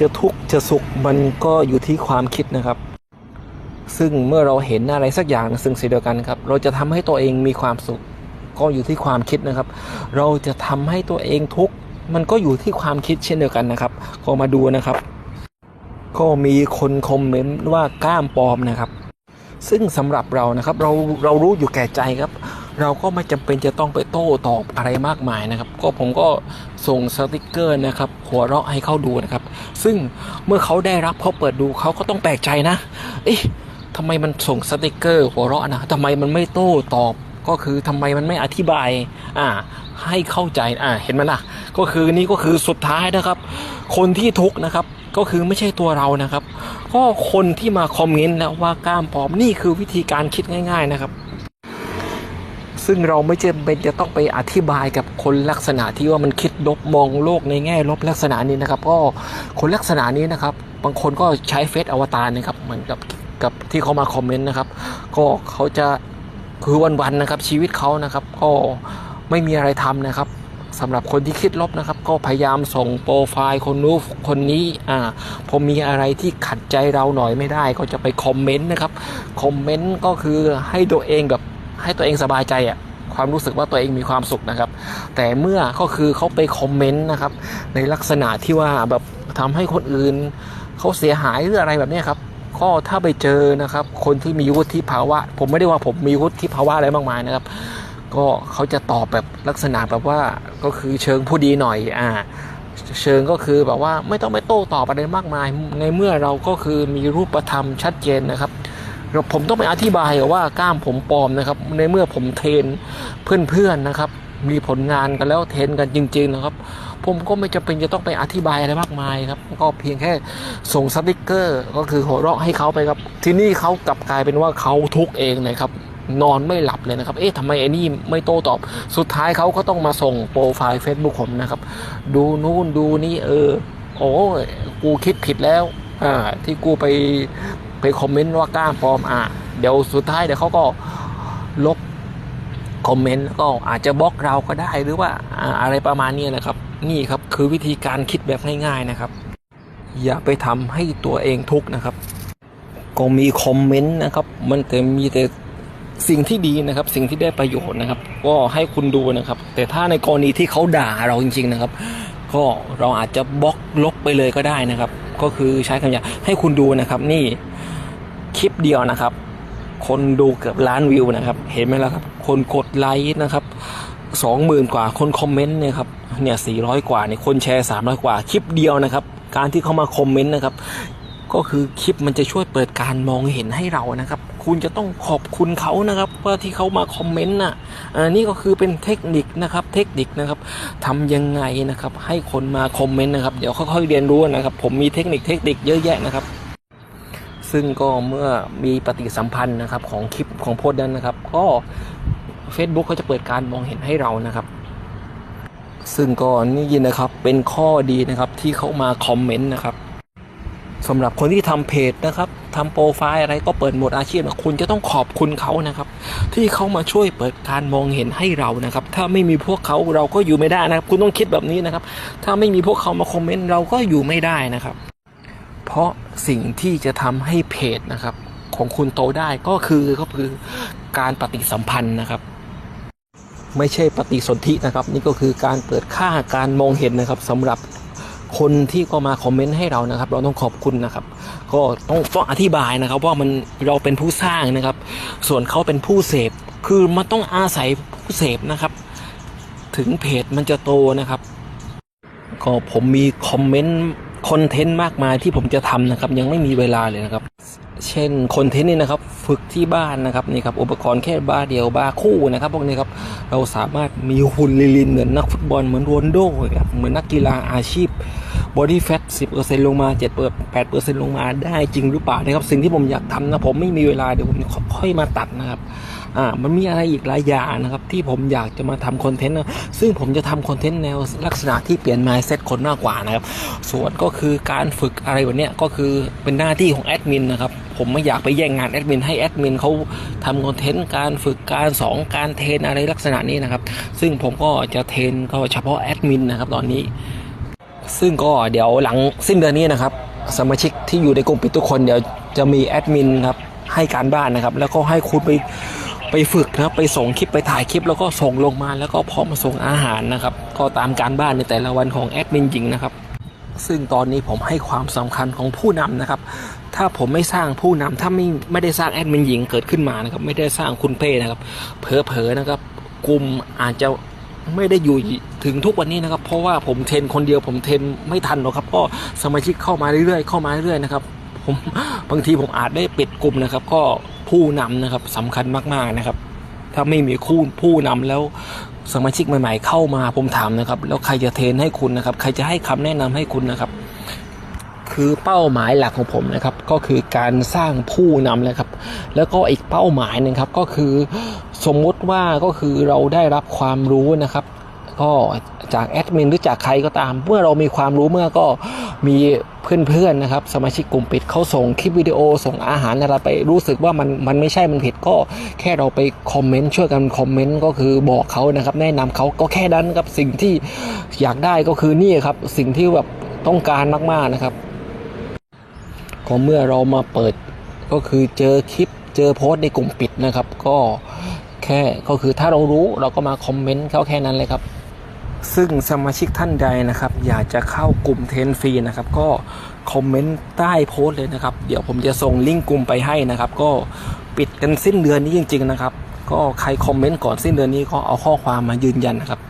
จะทุกข์จะสุขมันก็อยู่ที่ความคิดนะครับ ซึ่งเมื่อเราเห็นอะไรสักอย่างซึ่งสิ่งเดียวกันครับ เราจะทำให้ตัวเองมีความสุข ก็อยู่ที่ความคิดนะครับ เราจะทำให้ตัวเองทุกข์มันก็อยู่ที่ความคิดเช่นเดียวกันนะครับก็มาดูนะครับ ก็มีคนคอมเมนต์ว่ากล้ามปลอมนะครับ ซึ่งสำหรับเรานะครับ เราเรารู้อยู่แก่ใจครับ เราก็ไม่จำเป็นจะต้องไปโต้ตอบอะไรมากมายนะครับ ก็ผมก็ส่งสติกเกอร์นะครับ หัวเราะให้เขาดูนะครับ ซึ่งเมื่อเขาได้รับเขาเปิดดูเขาก็ต้องแปลกใจนะ เอ๊ะทำไมมันส่งสติกเกอร์หัวเราะนะทำไมมันไม่โต้ตอบก็คือทำไมมันไม่อธิบาย อ่า ให้เข้าใจ อ่า เห็นไหมล่ะ ก็คือนี่ก็คือสุดท้ายนะครับ คนที่ทุกนะครับ ก็คือไม่ใช่ตัวเรานะครับ ก็คนที่มาคอมเมนต์แล้วว่ากล้ามปลอม นี่คือวิธีการคิดง่าย ๆ นะครับ ซึ่งเราไม่จำเป็นจะต้องไปอธิบายกับคนลักษณะที่ว่ามันคิดลบมองโลกในแง่ลบลักษณะนี้นะครับ ก็คนลักษณะนี้นะครับ บางคนก็ใช้เฟซอวตารนะครับเหมือนกับกับที่เขามาคอมเมนต์นะครับ ก็เขาจะคือวันๆนะครับ ชีวิตเขานะครับ ก็ไม่มีอะไรทำนะครับสำหรับคนที่คิดลบนะครับ ก็พยายามส่งโปรไฟล์คนนู้นคนนี้อ่าพอมีอะไรที่ขัดใจเราหน่อยไม่ได้ ก็จะไปคอมเมนต์นะครับคอมเมนต์ก็คือให้ตัวเองแบบ ให้ตัวเองสบายใจอะความรู้สึกว่าตัวเองมีความสุขนะครับ แต่เมื่อก็คือเขาไปคอมเมนต์นะครับ ในลักษณะที่ว่าแบบทำให้คนอื่นเขาเสียหายหรืออะไรแบบนี้ครับก็ถ้าไปเจอนะครับ คนที่มีวุฒิภาวะ ผมไม่ได้ว่าผมมีวุฒิภาวะอะไรมากมายนะครับ ก็เขาจะตอบแบบลักษณะแบบว่าก็คือเชิงผู้ดีหน่อยอ่าเชิงก็คือแบบว่าไม่ต้องไปโต้ตอบอะไรมากมาย ในเมื่อเราก็คือมีรูปธรรมชัดเจนนะครับ ผมต้องไปอธิบายว่ากล้ามผมปลอมนะครับ ในเมื่อผมเทรนเพื่อนๆนะครับ มีผลงานกันแล้วเทรนกันจริง ๆ นะครับ ผมก็ไม่จำเป็นจะต้องไปอธิบายอะไรมากมายครับ ก็เพียงแค่ส่งสติกเกอร์ ก็คือหัวเราะให้เขาไปครับ ที่นี่เขากลับกลายเป็นว่าเขาทุกเองเลยครับนอนไม่หลับเลยนะครับ เอ๊ะทำไมไอ้นี่ไม่โต้ตอบ สุดท้ายเขาก็ต้องมาส่งโปรไฟล์ Facebook ผมนะครับ ดูนู่นดูนี่เออ โอ้ กูคิดผิดแล้ว อ่า ที่กูไป ไปคอมเมนต์ว่ากล้ามปลอมอ่าเดี๋ยวสุดท้ายเดี๋ยวเขาก็ลบคอมเมนต์แล้วก็อาจจะบล็อกเราก็ได้หรือว่าอะไรประมาณนี้นะครับ นี่ครับคือวิธีการคิดแบบง่ายๆนะครับ อย่าไปทำให้ตัวเองทุกข์นะครับ ก็มีคอมเมนต์นะครับ มันแต่มีแต่สิ่งที่ดีนะครับ สิ่งที่ได้ประโยชน์นะครับ ก็ให้คุณดูนะครับ แต่ถ้าในกรณีที่เขาด่าเราจริง ๆนะครับ ก็เราอาจจะบล็อกลบไปเลยก็ได้นะครับ ก็คือใช้คำหยาบให้คุณดูนะครับ นี่ คลิปเดียวนะครับ คนดูเกือบล้านวิวนะครับ เห็นไหมล่ะครับ คนกดไลค์นะครับสองหมื่นกว่าคนคอมเมนต์เนี่ยครับเนี่ยสี่ร้อยกว่าเนี่ยคนแชร์สามร้อยกว่าคลิปเดียวนะครับ การที่เขามาคอมเมนต์นะครับ ก็คือคลิปมันจะช่วยเปิดการมองเห็นให้เรานะครับ คุณจะต้องขอบคุณเขานะครับว่าที่เขามาคอมเมนต์น่ะอันนี้ก็คือเป็นเทคนิคนะครับ เทคนิคนะครับทำยังไงนะครับ ให้คนมาคอมเมนต์นะครับ เดี๋ยวค่อยๆเรียนรู้นะครับ ผมมีเทคนิคเทคนิคเยอะแยะนะครับ ซึ่งก็เมื่อมีปฏิสัมพันธ์นะครับของคลิปของโพสต์นั้นนะครับ ก็ Facebook เขาจะเปิดการมองเห็นให้เรานะครับ ซึ่งก็นี่ยินนะครับเป็นข้อดีนะครับที่เขามาคอมเมนต์นะครับสำหรับคนที่ทำเพจนะครับทำโปรไฟล์อะไรก็เปิดหมดอาชีพนะคุณจะต้องขอบคุณเขานะครับ ที่เขามาช่วยเปิดการมองเห็นให้เรานะครับ ถ้าไม่มีพวกเขาเราก็อยู่ไม่ได้นะครับ คุณต้องคิดแบบนี้นะครับ ถ้าไม่มีพวกเขามาคอมเมนต์เราก็อยู่ไม่ได้นะครับ ราะสิ่งที่จะทำให้เพจนะครับ ของคุณโตได้ก็คือก็คือการปฏิสัมพันธ์นะครับ ไม่ใช่ปฏิสนธินะครับ นี่ก็คือการเปิดค่าการมองเห็นนะครับสำหรับคนที่ก็มาคอมเมนต์ให้เรานะครับ เราต้องขอบคุณนะครับ ก็ต้องต้องอธิบายนะครับ ว่ามันเราเป็นผู้สร้างนะครับ ส่วนเขาเป็นผู้เสพคือมันต้องอาศัยผู้เสพนะครับ ถึงเพจมันจะโตนะครับ ก็ผมมีคอมเมนต์ คอนเทนต์มากมายที่ผมจะทำนะครับ ยังไม่มีเวลาเลยนะครับ เช่นคอนเทนต์นี่นะครับ ฝึกที่บ้านนะครับนี่ครับอุปกรณ์แค่บาร์เดียวบาร์คู่นะครับพวกนี้ครับเราสามารถมีหุ่นลีนๆเหมือนนักฟุตบอลเหมือนโรนโดครับเหมือนนักกีฬาอาชีพบอดี้แฟท10%ลงมา7เปอร์8%ลงมาได้จริงหรือเปล่านะครับ สิ่งที่ผมอยากทำนะผมไม่มีเวลาเดี๋ยวผมค่อยมาตัดนะครับ อ่ามันมีอะไรอีกหลายอย่างนะครับ ที่ผมอยากจะมาทำคอนเทนต์นะซึ่งผมจะทำคอนเทนต์แนวลักษณะที่เปลี่ยน mindset คนมากกว่านะครับ ส่วนก็คือการฝึกอะไรแบบเนี้ยก็คือเป็นหน้าที่ของแอดมินนะครับผมไม่อยากไปแย่งงานแอดมินให้แอดมินเขาทำคอนเทนต์การฝึกการสอนการเทรนอะไรลักษณะนี้นะครับ ซึ่งผมก็จะเทรนก็เฉพาะแอดมินนะครับตอนนี้ ซึ่งก็เดี๋ยวหลังสิ้นเดือนนี้นะครับ สมาชิกที่อยู่ในกลุ่มปิดทุกคนเดี๋ยวจะมีแอดมินครับให้การบ้านนะครับ แล้วก็ให้คุณไป ไปฝึกนะครับไปส่งคลิปไปถ่ายคลิปแล้วก็ส่งลงมาแล้วก็พร้อมมาส่งอาหารนะครับ ก็ตามการบ้านในแต่ละวันของแอดมินหญิงนะครับ ซึ่งตอนนี้ผมให้ความสำคัญของผู้นำนะครับ ถ้าผมไม่สร้างผู้นำถ้าไม่ไม่ได้สร้างแอดมินหญิงเกิดขึ้นมานะครับ ไม่ได้สร้างคุณเป้นะครับ เผลอๆนะครับกลุ่มอาจจะไม่ได้อยู่ถึงทุกวันนี้นะครับ เพราะว่าผมเทรนคนเดียวผมเทรนไม่ทันหรอกครับ ก็สมาชิกเข้ามาเรื่อยๆเข้ามาเรื่อยๆนะครับ ผมบางทีผมอาจได้ปิดกลุ่มนะครับ ก็ผู้นำนะครับสำคัญมากๆนะครับ ถ้าไม่มีคู่ผู้นำแล้วสมาชิกใหม่ ๆ เข้ามาผมถามนะครับ แล้วใครจะเทรนให้คุณนะครับ ใครจะให้คำแนะนำให้คุณนะครับ คือเป้าหมายหลักของผมนะครับ ก็คือการสร้างผู้นำนะครับ แล้วก็อีกเป้าหมายหนึ่งครับ ก็คือสมมติว่าก็คือเราได้รับความรู้นะครับ ก็จากแอดมินหรือจากใครก็ตาม เมื่อเรามีความรู้เมื่อก็ มีเพื่อนๆนะครับสมาชิกกลุ่มปิดเขาส่งคลิปวิดีโอส่งอาหารอะไรไปรู้สึกว่ามันมันไม่ใช่มันผิดก็แค่เราไปคอมเมนต์ช่วยกันคอมเมนต์ก็คือบอกเขานะครับ แนะนำเขาก็แค่นั้นครับสิ่งที่อยากได้ก็คือนี่ครับสิ่งที่แบบต้องการมากๆนะครับก็เมื่อเรามาเปิดก็คือเจอคลิปเจอโพสต์ในกลุ่มปิดนะครับ ก็แค่ก็คือถ้าเรารู้เราก็มาคอมเมนต์เขาแค่นั้นเลยครับ ซึ่งสมาชิกท่านใดนะครับ อยากจะเข้ากลุ่มเทนฟรีนะครับ ก็คอมเมนต์ใต้โพสต์เลยนะครับ เดี๋ยวผมจะส่งลิงก์กลุ่มไปให้นะครับ ก็ปิดกันสิ้นเดือนนี้จริง ๆ นะครับ ก็ใครคอมเมนต์ก่อนสิ้นเดือนนี้ก็เอาข้อความมายืนยันนะครับ